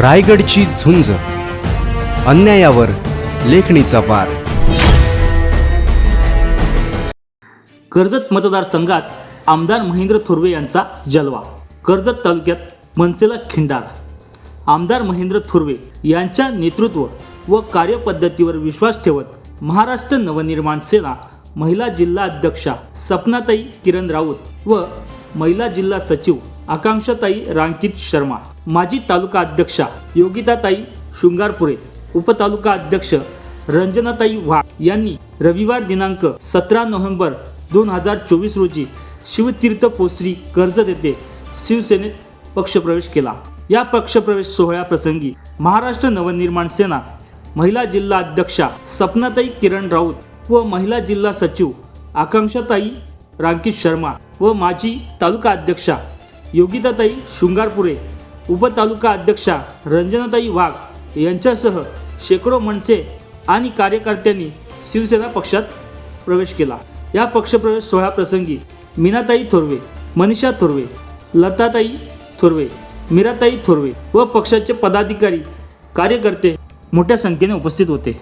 रायगडची झुंज. अन्यायावर लेखणीचा वार. कर्जत मतदारसंघात आमदार महेंद्र थोरवे यांचा जलवा. कर्जत तालुक्यात मनसेला खिंडार. आमदार महेंद्र थोरवे यांच्या नेतृत्व व कार्यपद्धतीवर विश्वास ठेवत महाराष्ट्र नवनिर्माण सेना महिला जिल्हा अध्यक्षा सपनाताई किरण राऊत व महिला जिल्हा सचिव आकांक्षाताई रांकित शर्मा माजी तालुका अध्यक्षा योगिताताई शृंगारपुरे उपतालुका अध्यक्ष रंजनाताई वाघ यांनी रविवार दिनांक सतरा नोव्हेंबर दोन हजार चोवीस रोजी शिवतीर्थ पोसरी कर्ज देते शिवसेनेत पक्षप्रवेश केला. या पक्षप्रवेश सोहळ्याप्रसंगी महाराष्ट्र नवनिर्माण सेना महिला जिल्हा अध्यक्षा सपनाताई किरण राऊत व महिला जिल्हा सचिव आकांक्षाताई रांकित शर्मा व माजी तालुका अध्यक्षा योगिताताई शृंगारपुरे उपतालुका अध्यक्षा रंजनाताई वाघ यांच्यासह शेकडो मनसे आणि कार्यकर्त्यांनी शिवसेना पक्षात प्रवेश केला. या पक्षप्रवेश सोहळ्याप्रसंगी मीनाताई थोरवे मनीषा थोरवे लताताई थोरवे मीराताई थोरवे व पक्षाचे पदाधिकारी कार्यकर्ते मोठ्या संख्येने उपस्थित होते.